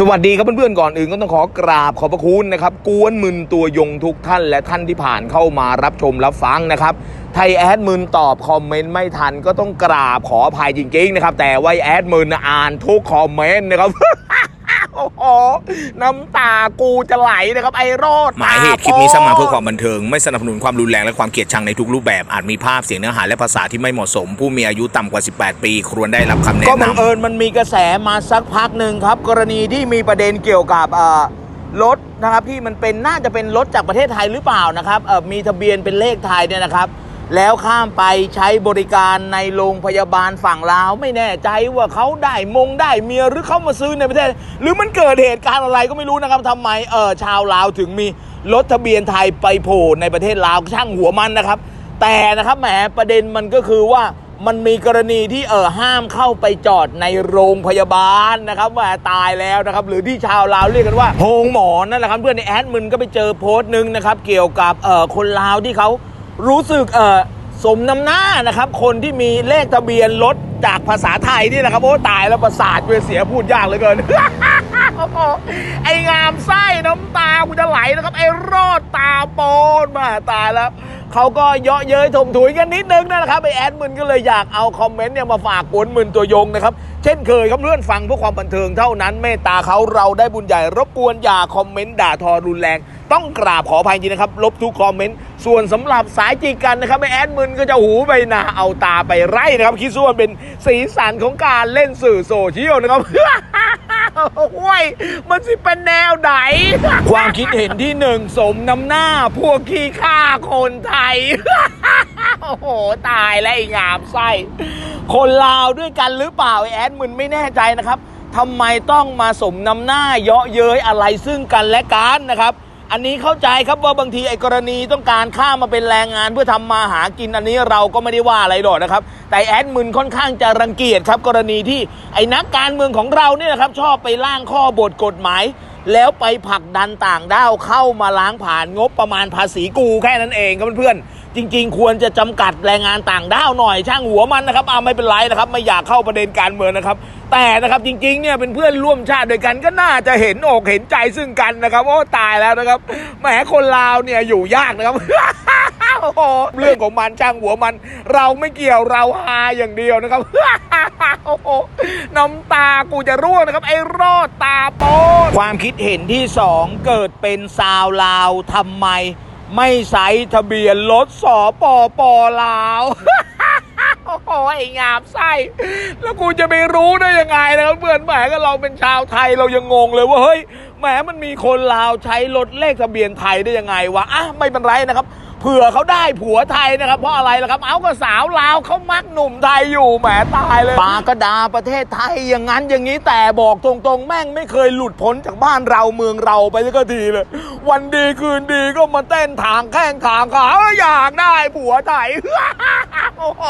สวัสดีครับเพื่อนๆก่อนอื่นก็ต้องขอกราบขอบพระคุณนะครับกวนมึนตัวยงทุกท่านและท่านที่ผ่านเข้ามารับชมรับฟังนะครับไทยแอดมินตอบคอมเมนต์ไม่ทันก็ต้องกราบขออภัยจริงๆนะครับแต่ว่าแอดมินอ่านทุกคอมเมนต์นะครับ โอ้โหน้ำตากูจะไหลนะครับไอ้โรดหมายเหตุคลิปนี้สร้างมาเพื่อความบันเทิง ไม่สนับสนุนความรุนแรงและความเกลียดชังในทุกรูปแบบอาจมีภาพเสียงเนื้อหาและภาษาที่ไม่เหมาะสม ผู้มีอายุต่ำกว่า 18 ปี ควรได้รับคำแนะก็บังนำเอิญมันมีกระแสมาสักพักหนึ่งครับ กรณีที่มีประเด็นเกี่ยวกับเอ่อรถนะครับที่มันเป็นน่าจะเป็นรถจากประเทศไทยหรือเปล่านะครับเอ่อมีทะเบียนเป็นเลขไทยเนี่ยนะครับ แล้วข้ามไปใช้บริการในโรงพยาบาลฝั่งลาว ไม่แน่ใจว่าเขาได้มงได้เมียหรือเขามาซื้อในประเทศ หรือมันเกิดเหตุการณ์อะไรก็ไม่รู้นะครับทำไมเออชาวลาวถึงมีรถทะเบียนไทยไปโผล่ในประเทศลาวช่างหัวมันนะครับ แต่นะครับแหมประเด็นมันก็คือว่ามันมีกรณีที่เออห้ามเข้าไปจอดในโรงพยาบาลนะครับว่าตายแล้วนะครับ หรือที่ชาวลาวเรียกกันว่าโฮงหมอนนั่นแหละครับเพื่อนในแอดมึนก็ไปเจอโพสต์หนึ่งนะครับ เกี่ยวกับเออคนลาวที่เขา รู้สึกเออสมน้ำหน้านะครับ คนที่มีเลขทะเบียนรถจากภาษาไทยนี่แหละครับ โอ้ตายแล้วประสาทเวเสียพูดยากเหลือเกิน โอ้โหไอ้งามไส้น้ำตากูจะไหลนะครับ ไอ้รอดตาโปนมาตายแล้ว เขาก็เยาะเย้ยถมถุยกันนิดนึงนะครับไอแอดมึนก็เลยอยากเอาคอมเมนต์เนี่ยมาฝากกวนมึนตัวยงนะครับ เช่นเคยครับเพื่อนฟังเพื่อความบันเทิงเท่านั้นเมตตาเขาเราได้บุญใหญ่ รบกวนอย่าคอมเมนต์ด่าทอรุนแรง ต้องกราบขออภัยจริงนะครับ ลบทุกคอมเมนต์ ส่วนสำหรับสายจีกันนะครับไอแอดมึนก็จะหูไปนาเอาตาไปไร่นะครับ คิดส่วนเป็นสีสันของการเล่นสื่อโซเชียลนะครับห้วยมันสิเป็นแนวไหน ความคิดเห็นที่หนึ่งสมน้ำหน้า พวกขี้ฆ่าคนไทย โอ้โห ตายแล้วไอ้งามไส้ คนลาวด้วยกันหรือเปล่าไอแอดมึนไม่แน่ใจนะครับทำไมต้องมาสมน้ำหน้าเยาะเย้ยอะไรซึ่งกันและกันนะครับ อันนี้เข้าใจครับว่าบางทีไอ้กรณีต้องการข้ามาเป็นแรงงานเพื่อทำมาหากินอันนี้เราก็ไม่ได้ว่าอะไรหรอกนะครับ แต่แอดมึนค่อนข้างจะรังเกียจครับกรณีที่ไอ้นักการเมืองของเราเนี่ยนะครับชอบไปร่างข้อบทกฎหมาย แล้วไปผลักดันต่างด้าวเข้ามาล้างผ่านงบประมาณภาษีกูแค่นั้นเองครับเพื่อนๆ จริง ๆ ควรจะจำกัดแรงงานต่างด้าวหน่อยช่างหัวมันนะครับเอาไม่เป็นไรนะครับไม่อยากเข้าประเด็นการเมืองนะครับ แต่นะครับจริงๆเนี่ยเป็นเพื่อนร่วมชาติด้วยกันก็น่าจะเห็นอกเห็นใจซึ่งกันนะครับโอ้ตายแล้วนะครับแหมคนลาวเนี่ยอยู่ยากนะครับเรื่องของมันช่างหัวมัน เราไม่เกี่ยวเราฮาอย่างเดียวนะครับน้ำตากูจะร่วงนะครับ ไอ้รอดตาโปนความคิดเห็นที่สองเกิดเป็นซาวลาวทำไม ไม่ใส่ทะเบียนรถสอปอปอลาวโอ้โหไอ้งามไส้ แล้วกูจะไปรู้ได้ยังไงนะครับเพื่อนแหมก็เราเป็นชาวไทยเรายังงงเลยว่าเฮ้ยแหมมันมีคนลาวใช้รถเลขทะเบียนไทยได้ยังไงวะอะไม่เป็นไรนะครับ เผื่อเขาได้ผัวไทยนะครับเพราะอะไรล่ะครับ เอาก็สาวลาวเขามักหนุ่มไทยอยู่แหมตายเลยปากระดาประเทศไทยอย่างนั้นอย่างนี้แต่บอกตรงๆ แม่งไม่เคยหลุดพ้นจากบ้านเราเมืองเราไปสักทีเลย วันดีคืนดีก็มาเต้นทางแข้งทางขาอยากได้ผัวไทยโอ้โห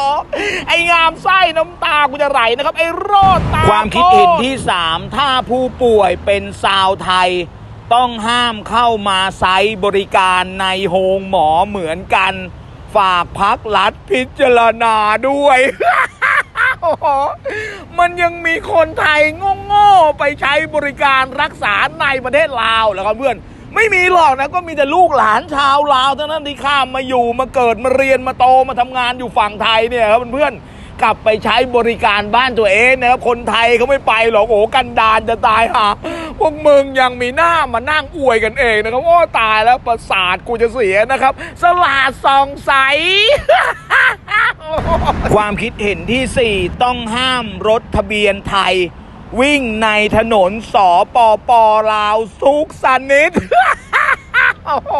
ไอ้งามไส้น้ำตากูจะไหลนะครับไอ้โรดตาความคิดเห็นที่ 3 ถ้าผู้ป่วยเป็นซาวไทย ต้องห้ามเข้ามาไซบริการในโฮงหมอเหมือนกัน ฝากพักรัฐพิจารณาด้วย มันยังมีคนไทยโง่ๆไปใช้บริการรักษาในประเทศลาวแล้วครับเพื่อนไม่มีหรอกนะก็มีแต่ลูกหลานชาวลาวเท่านั้นที่ข้ามมาอยู่มาเกิดมาเรียนมาโตมาทำงานอยู่ฝั่งไทยเนี่ยครับเพื่อนๆ กลับไปใช้บริการบ้านตัวเองนะครับคนไทยเขาไม่ไปหรอกโอ้กันดานจะตายหาพวกมึงยังมีหน้ามานั่งอวยกันเองนะครับโอ้ตายแล้วประสาทกูจะเสียนะครับ สลาดสองใส ความคิดเห็นที่ 4 ต้องห้ามรถทะเบียนไทย วิ่งในถนนสอปอปอลาวสุกสนิทโอ้โห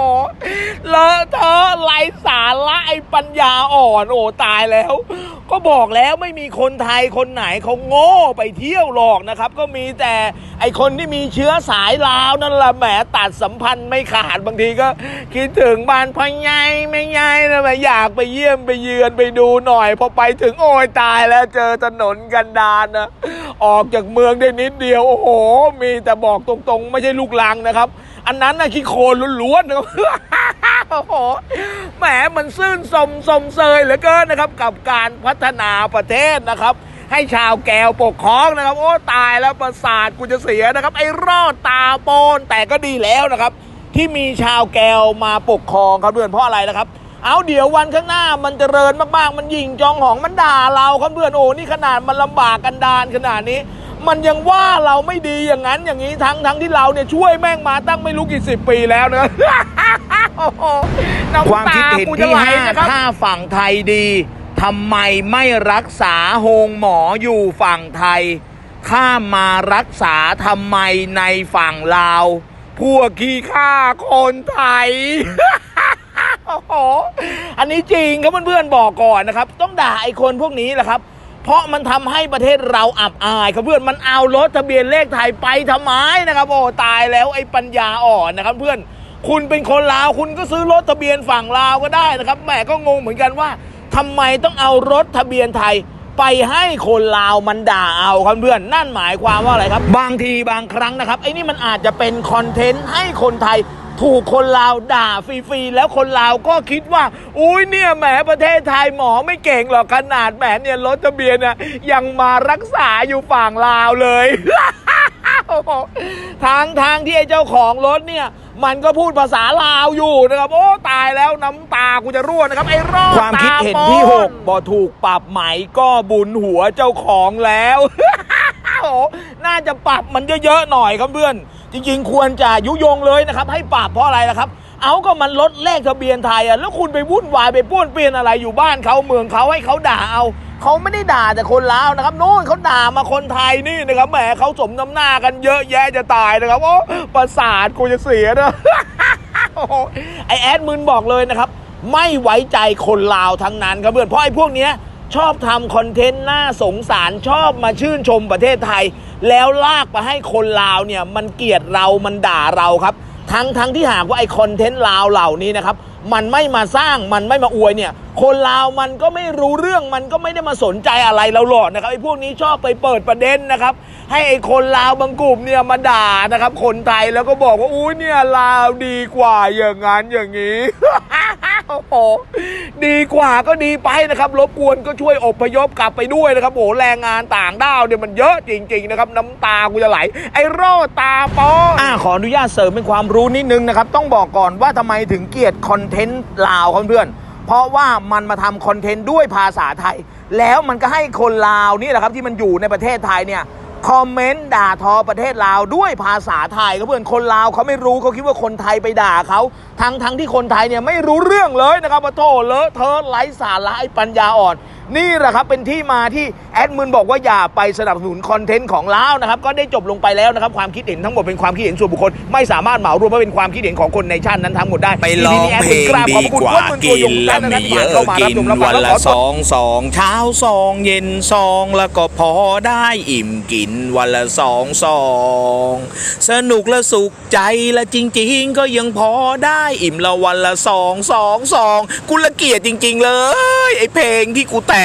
เลอะเทอะไรสาระไอปัญญาอ่อน โอ้ตายแล้ว ก็บอกแล้วไม่มีคนไทยคนไหนเขาโง่ไปเที่ยวหรอกนะครับ ก็มีแต่ไอคนที่มีเชื้อสายลาวนั่นแหละแหมตัดสัมพันธ์ไม่ขาดบางทีก็ คิดถึงบ้านพ่อใหญ่แม่ใหญ่นะแหมอยากไปเยี่ยมไปเยือนไปดูหน่อย พอไปถึงโอ้ยตายแล้วเจอถนนกันดานนะออกจากเมืองได้นิดเดียวโอ้โห มีแต่บอกตรงๆ ไม่ใช่ลูกลังนะครับ อันนั้นนะขี้โคลนล้วนๆนะครับ โอ้โหแหมมันซื่นสมสมเซยเหลือเกินนะครับ กับการพัฒนาประเทศนะครับ ให้ชาวแก้วปกครองนะครับ โอ้ตายแล้วประสาทกูจะเสียนะครับ ไอ้รอดตาโปนแต่ก็ดีแล้วนะครับ ที่มีชาวแก้วมาปกครองครับเพื่อนเพราะอะไรนะครับเอาเดี๋ยววันข้างหน้ามันจเจริญมากๆ มันยิงจองหองมันด่าเราครับเพื่อนโอ้นี่ขนาดมันลำบากกันดานขนาดนี้ มันยังว่าเราไม่ดีอย่างนั้นอย่างนี้ทั้งทั้งที่เราเนี่ยช่วยแม่งมาตั้งไม่รู้กี่สิบปีแล้วนะ โอ้โหน้ำความคิดเห็นตกูจะที่ไหลห้านะครับถ้าฝั่งไทยดีทำไมไม่รักษาโฮงหมออยู่ฝั่งไทย ข้ามมารักษาทำไมในฝั่งลาว พวกขี้ข้าคนไทย โอ้โห อันนี้จริงครับเพื่อนๆบอกก่อนนะครับ ต้องด่าไอ้คนพวกนี้แหละครับ เพราะมันทำให้ประเทศเราอับอายครับเพื่อนมันเอารถทะเบียนเลขไทยไปทำไมนะครับ โอ้ตายแล้วไอ้ปัญญาอ่อนนะครับเพื่อน คุณเป็นคนลาว คุณก็ซื้อรถทะเบียนฝั่งลาวก็ได้นะครับแหมก็งงเหมือนกันว่าทำไมต้องเอารถทะเบียนไทย ไปให้คนลาวมันด่าเอาครับเพื่อนนั่นหมายความว่าอะไรครับ บางทีบางครั้งนะครับไอ้นี่มันอาจจะเป็นคอนเทนต์ให้คนไทยถูกคนลาวด่าฟรีๆ แล้วคนลาวก็คิดว่า อุ้ยเนี่ยแหมประเทศไทยหมอไม่เก่งหรอกขนาดแหมเนี่ยรถทะเบียนน่ะยังมารักษาอยู่ฝั่งลาวเลย ทางทางที่ไอ้เจ้าของรถเนี่ย มันก็พูดภาษาลาวอยู่นะครับโอ้ตายแล้วน้ำตากูจะร่วงนะครับไอ้รอดความคิดเห็นตาที่โปหนกบอถูกปรับไหมก็บุญหัวเจ้าของแล้วโอ้โหน่าจะปรับมันเยอะๆหน่อยครับเพื่อน จริง ๆ ควรจะยุยงเลยนะครับ ให้ปรับเพราะอะไรล่ะครับ เอาก็มันลดเลขทะเบียนไทยอะแล้วคุณไปวุ่นวายไปป้วนเปี้ยนอะไรอยู่บ้านเขาเมืองเขาให้เขาด่าเอา เขาไม่ได้ด่าแต่คนลาวนะครับโน่นเขาด่ามาคนไทยนี่นะครับแหมเขาสมน้ำหน้ากันเยอะแยะจะตายนะครับโอ้ประสาทกูจะเสียนะไอแอดมึนบอกเลยนะครับ ไม่ไว้ใจคนลาวทั้งนั้นครับเพื่อนเพราะไอ้พวกเนี้ยชอบทำคอนเทนต์น่าสงสารชอบมาชื่นชมประเทศไทย แล้วลากไปให้คนลาวเนี่ยมันเกลียดเรามันด่าเราครับ ทั้งทั้งที่หากว่าไอคอนเทนต์ลาวเหล่านี้นะครับ มันไม่มาสร้างมันไม่มาอวยเนี่ย คนลาวมันก็ไม่รู้เรื่องมันก็ไม่ได้มาสนใจอะไรเราหรอกนะครับไอ้พวกนี้ชอบไปเปิดประเด็นนะครับ ให้ไอ้คนลาวบางกลุ่มเนี่ยมาด่านะครับ คนไทยแล้วก็บอกว่าอุ้ยเนี่ยลาวดีกว่าอย่างนั้นอย่างนี้โอ้โห ดีกว่าก็ดีไปนะครับรบกวนก็ช่วยอพยพกลับไปด้วยนะครับโอ้โหแรงงานต่างด้าวเนี่ยมันเยอะจริง ๆ นะครับ น้ำตากูจะไหล ไอ้โรคตาปออ่าขออนุญาตเสริมเป็นความรู้นิดนึงนะครับ ต้องบอกก่อนว่าทำไมถึงเกลียดคอนเทนต์ลาวเพื่อนเพราะว่ามันมาทำคอนเทนต์ด้วยภาษาไทย แล้วมันก็ให้คนลาวนี่แหละครับที่มันอยู่ในประเทศไทยเนี่ย คอมเมนต์ด่าทอประเทศลาวด้วยภาษาไทยครับเพื่อนคนลาวเขาไม่รู้เขาคิดว่าคนไทยไปด่าเขาทั้งทั้งที่คนไทยเนี่ยไม่รู้เรื่องเลยนะครับมาโทษเลอะเทอะไร้สาระไอ้ปัญญาอ่อน นี่แหละครับเป็นที่มาที่แอดมินบอกว่าอย่าไปสนับสนุนคอนเทนต์ของลาวนะครับก็ได้จบลงไปแล้วนะครับความคิดเห็นทั้งหมดเป็นความคิดเห็นส่วนบุคคลไม่สามารถเหมารวมว่าเป็นความคิดเห็นของคนในชาตินั้นทั้งหมดได้ไปร้องเพลงดีกว่ากินแล้วมีเยอะกินวันละสองสองเช้าสองเย็นสองแล้วก็พอได้อิ่มกินวันละสองสองสนุกและสุขใจและจริง ๆ ก็ยังพอได้อิ่มละวันละสองสองสองกูละเกียดจริง ๆ เลยไอเพลงที่กูแต่ง